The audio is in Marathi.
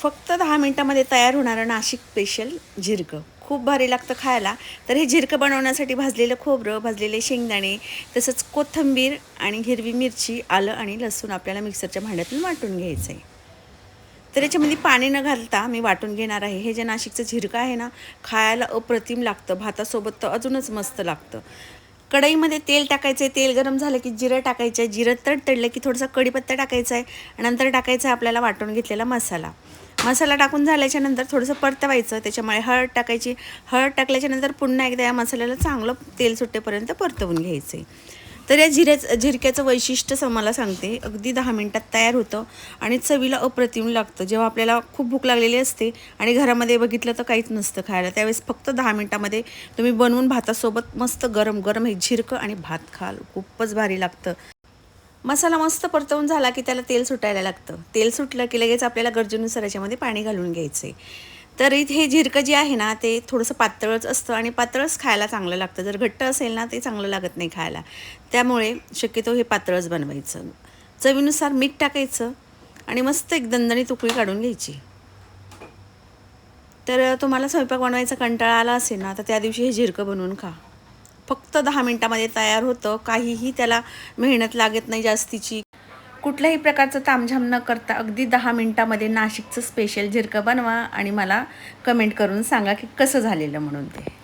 फक्त दहा मिनटामध्ये तयार होणारं नाशिक स्पेशल झिरकं. खूप भारी लागतं खायला. तर हे झिरकं बनवण्यासाठी भाजलेलं खोबरं भाजलेले शेंगदाणे तसंच कोथिंबीर आणि हिरवी मिरची आलं आणि लसूण आपल्याला मिक्सरच्या भांड्यातून वाटून घ्यायचं आहे तर याच्यामध्ये पाणी न घालता मी वाटून घेणार आहे. हे जे नाशिकचं झिरकं आहे ना खायला अप्रतिम लागतं. भातासोबत तर अजूनच मस्त लागतं. कढईमध्ये तेल टाकायचं आहे तेल गरम झालं की जिरं टाकायचं आहे जिरं तडतडलं की थोडासा कढीपत्ता टाकायचा आहे आणि नंतर टाकायचा आहे आपल्याला वाटून घेतलेला मसाला. मसाला टाकून झाल्याच्यानंतर थोडंसं परतवायचं. त्याच्यामुळे हळद टाकायची. हळद टाकल्याच्यानंतर पुन्हा एकदा या मसाल्याला चांगलं तेल सुटेपर्यंत परतवून घ्यायचं. आहे तर या झिऱ्याचं झिरक्याचं वैशिष्ट्य स- मला सांगते. अगदी दहा मिनटात तयार होतं आणि चवीला अप्रतिम लागतं. जेव्हा आपल्याला खूप भूक लागलेली असते आणि घरामध्ये बघितलं तर काहीच नसतं खायला. त्यावेळेस फक्त दहा मिनटामध्ये तुम्ही बनवून भातासोबत मस्त गरम गरम हे झिरकं आणि भात खाल. खूपच भारी लागतं. मसाला मस्त परतवून झाला की त्याला तेल सुटायला लागतं. तेल सुटलं की लगेच आपल्याला गरजेनुसार याच्यामध्ये पाणी घालून घ्यायचं. आहे तर इथे हे झिरकं जे आहे ना ते थोडंसं पातळच असतं आणि पातळच खायला चांगलं लागतं. जर घट्ट असेल ना ते चांगलं लागत नाही खायला. त्यामुळे शक्यतो हे पातळच बनवायचं. चवीनुसार मीठ टाकायचं आणि मस्त एक दणदणी तुकळी काढून घ्यायची. तर तुम्हाला स्वयंपाक बनवायचा कंटाळा आला असेल ना तर त्या दिवशी हे झिरकं बनवून खा. फक्त दहा मिनटामध्ये तयार होतं. काहीही त्याला मेहनत लागत नाही जास्तीची. कुठल्याही प्रकारचं तामझाम न करता अगदी दहा मिनटामध्ये नाशिकचं स्पेशल झिरकं बनवा आणि मला कमेंट करून सांगा की कसं झालेलं म्हणून ते.